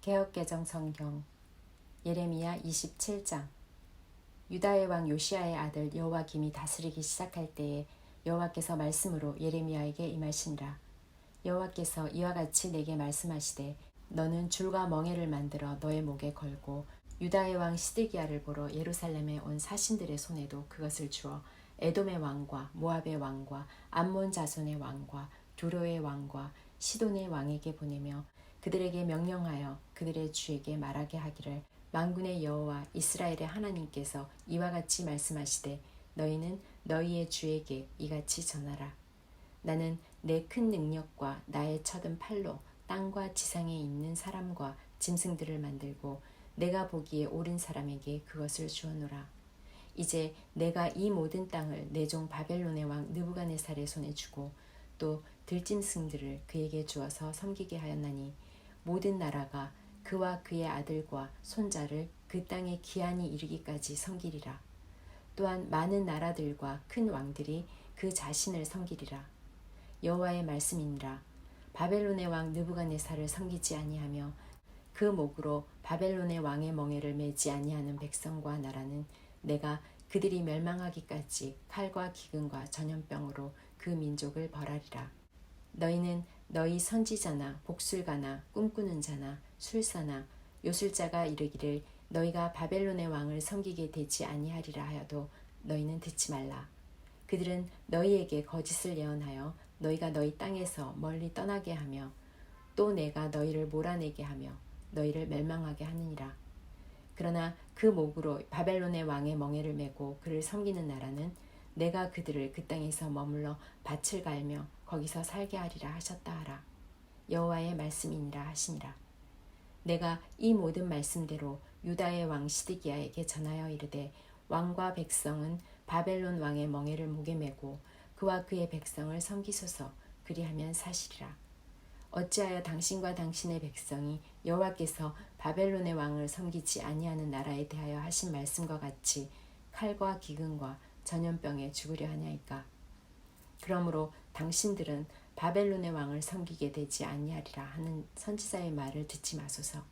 개혁개정 성경. 예레미야 27장. 유다의 왕 요시아의 아들 여호와김이 다스리기 시작할 때에 여호와께서 말씀으로 예레미야에게 임하시니라. 여호와께서 이와 같이 내게 말씀하시되 너는 줄과 멍에를 만들어 너의 목에 걸고 유다의 왕 시드기야를 보러 예루살렘에 온 사신들의 손에도 그것을 주어 에돔의 왕과 모압의 왕과 암몬 자손의 왕과 두로의 왕과 시돈의 왕에게 보내며 그들에게 명령하여 그들의 주에게 말하게 하기를 만군의 여호와 이스라엘의 하나님께서 이와 같이 말씀하시되 너희는 너희의 주에게 이같이 전하라. 나는 내 큰 능력과 나의 쳐든 팔로 땅과 지상에 있는 사람과 짐승들을 만들고 내가 보기에 옳은 사람에게 그것을 주어노라. 이제 내가 이 모든 땅을 내 종 바벨론의 왕 느부갓네살의 손에 주고 또 들짐승들을 그에게 주어서 섬기게 하였나니 모든 나라가 그와 그의 아들과 손자를 그 땅에 기한이 이르기까지 섬기리라. 또한 많은 나라들과 큰 왕들이 그 자신을 섬기리라. 여호와의 말씀이니라. 바벨론의 왕 느부갓네살을 섬기지 아니하며 그 목으로 바벨론의 왕의 멍에를 매지 아니하는 백성과 나라는 내가 그들이 멸망하기까지 칼과 기근과 전염병으로 그 민족을 벌하리라. 너희는 너희 선지자나 복술가나 꿈꾸는 자나 술사나 요술자가 이르기를 너희가 바벨론의 왕을 섬기게 되지 아니하리라 하여도 너희는 듣지 말라. 그들은 너희에게 거짓을 예언하여 너희가 너희 땅에서 멀리 떠나게 하며 또 내가 너희를 몰아내게 하며 너희를 멸망하게 하느니라. 그러나 그 목으로 바벨론의 왕의 멍에를 메고 그를 섬기는 나라는 내가 그들을 그 땅에서 머물러 밭을 갈며 거기서 살게 하리라 하셨다 하라. 여호와의 말씀이니라 하시니라. 내가 이 모든 말씀대로 유다의 왕 시드기야에게 전하여 이르되 왕과 백성은 바벨론 왕의 멍에를 목에 메고 그와 그의 백성을 섬기소서 그리하면 사시리라. 어찌하여 당신과 당신의 백성이 여호와께서 바벨론의 왕을 섬기지 아니하는 나라에 대하여 하신 말씀과 같이 칼과 기근과 전염병에 죽으려 하냐이까. 그러므로 당신들은 바벨론의 왕을 섬기게 되지 아니하리라 하는 선지자의 말을 듣지 마소서.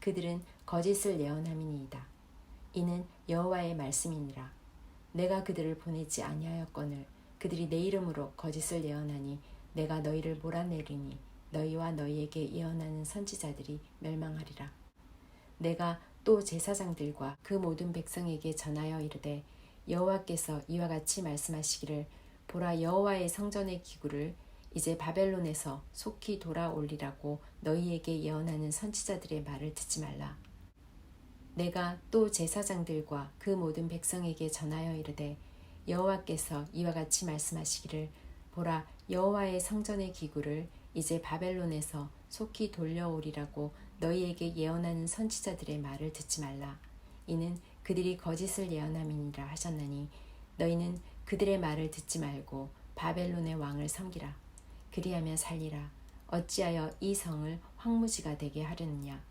그들은 거짓을 예언함이니이다. 이는 여호와의 말씀이니라. 내가 그들을 보내지 아니하였거늘 그들이 내 이름으로 거짓을 예언하니 내가 너희를 몰아내리니 너희와 너희에게 예언하는 선지자들이 멸망하리라. 내가 또 제사장들과 그 모든 백성에게 전하여 이르되 여호와께서 이와 같이 말씀하시기를 보라 여호와의 성전의 기구를 이제 바벨론에서 속히 돌아올리라고 너희에게 예언하는 선지자들의 말을 듣지 말라. 내가 또 제사장들과 그 모든 백성에게 전하여 이르되 여호와께서 이와 같이 말씀하시기를 보라 여호와의 성전의 기구를 이제 바벨론에서 속히 돌려오리라고 너희에게 예언하는 선지자들의 말을 듣지 말라. 이는 그들이 거짓을 예언함이니라 하셨나니 너희는 그들의 말을 듣지 말고 바벨론의 왕을 섬기라. 그리하면 살리라. 어찌하여 이 성을 황무지가 되게 하려느냐.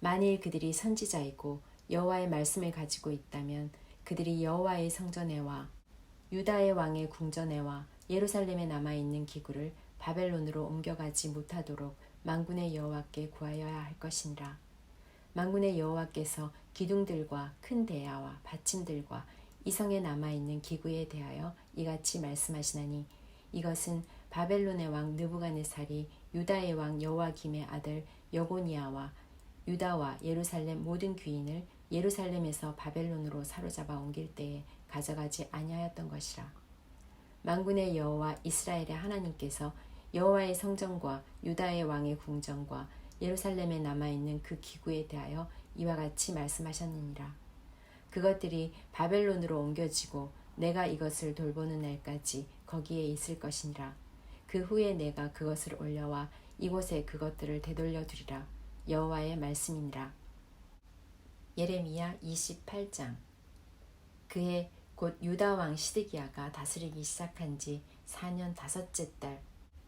만일 그들이 선지자이고 여호와의 말씀을 가지고 있다면 그들이 여호와의 성전에 와 유다의 왕의 궁전에 와 예루살렘에 남아 있는 기구를 바벨론으로 옮겨가지 못하도록 만군의 여호와께 구하여야 할 것이니라. 만군의 여호와께서 기둥들과 큰 대야와 받침들과 이 성에 남아 있는 기구에 대하여 이같이 말씀하시나니 이것은 바벨론의 왕 느부갓네살이 유다의 왕 여호와김의 아들 여고니아와 유다와 예루살렘 모든 귀인을 예루살렘에서 바벨론으로 사로잡아 옮길 때에 가져가지 아니하였던 것이라. 만군의 여호와 이스라엘의 하나님께서 여호와의 성전과 유다의 왕의 궁전과 예루살렘에 남아 있는 그 기구에 대하여 이와 같이 말씀하셨느니라. 그것들이 바벨론으로 옮겨지고 내가 이것을 돌보는 날까지 거기에 있을 것이니라. 그 후에 내가 그것을 올려와 이곳에 그것들을 되돌려 두리라. 여호와의 말씀이니라. 예레미야 28장 그해 곧 유다 왕 시드기야가 다스리기 시작한 지 4년 다섯째 달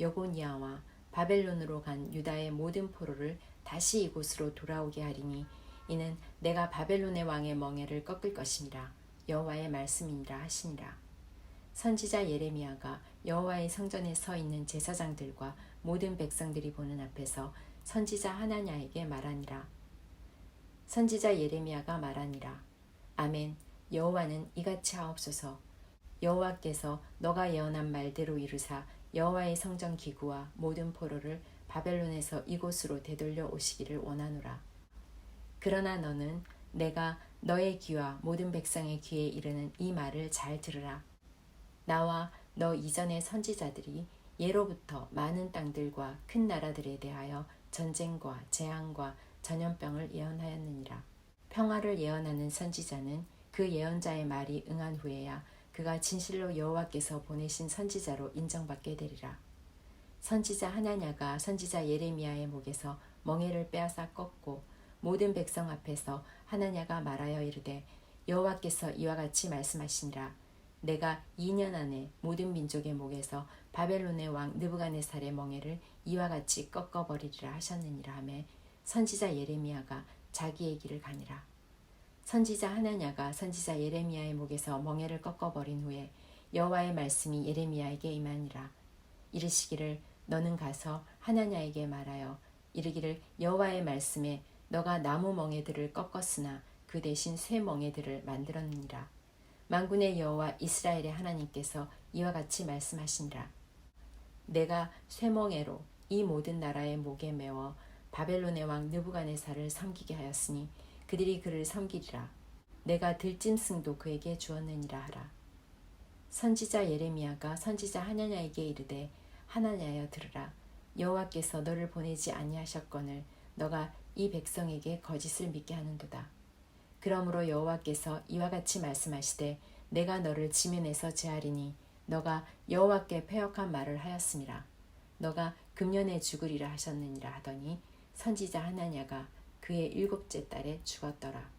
여고니아와 바벨론으로 간 유다의 모든 포로를 다시 이곳으로 돌아오게 하리니 이는 내가 바벨론의 왕의 멍에를 꺾을 것이니라 여호와의 말씀이니라 하시니라. 선지자 예레미야가 여호와의 성전에 서 있는 제사장들과 모든 백성들이 보는 앞에서 선지자 하나냐에게 말하니라. 선지자 예레미야가 말하니라. 아멘. 여호와는 이같이 하옵소서. 여호와께서 너가 예언한 말대로 이루사 여호와의 성전 기구와 모든 포로를 바벨론에서 이곳으로 되돌려 오시기를 원하노라. 그러나 너는 내가 너의 귀와 모든 백성의 귀에 이르는 이 말을 잘 들으라. 나와 너 이전의 선지자들이 예로부터 많은 땅들과 큰 나라들에 대하여 전쟁과 재앙과 전염병을 예언하였느니라. 평화를 예언하는 선지자는 그 예언자의 말이 응한 후에야 그가 진실로 여호와께서 보내신 선지자로 인정받게 되리라. 선지자 하나냐가 선지자 예레미야의 목에서 멍에를 빼앗아 꺾고 모든 백성 앞에서 하나냐가 말하여 이르되 여호와께서 이와 같이 말씀하시니라 내가 2년 안에 모든 민족의 목에서 바벨론의 왕 느부갓네살의 멍에를 이와 같이 꺾어 버리리라 하셨느니라 하매 선지자 예레미야가 자기의 길을 가니라 선지자 하나냐가 선지자 예레미야의 목에서 멍에를 꺾어 버린 후에 여호와의 말씀이 예레미야에게 임하니라. 이르시기를 너는 가서 하나냐에게 말하여 이르기를 여호와의 말씀에 너가 나무 멍에들을 꺾었으나 그 대신 쇠 멍에들을 만들었느니라. 만군의 여호와 이스라엘의 하나님께서 이와 같이 말씀하시니라. 내가 쇠멍에로 이 모든 나라의 목에 메워 바벨론의 왕 느부갓네살을 섬기게 하였으니 그들이 그를 섬기리라. 내가 들짐승도 그에게 주었느니라 하라. 선지자 예레미야가 선지자 하나냐에게 이르되 하나냐여 들으라. 여호와께서 너를 보내지 아니하셨거늘 너가 이 백성에게 거짓을 믿게 하는도다. 그러므로 여호와께서 이와 같이 말씀하시되 내가 너를 지면에서 제하리니 너가 여호와께 패역한 말을 하였음이라 너가 금년에 죽으리라 하셨느니라 하더니 선지자 하나냐가 그의 일곱째 딸에 죽었더라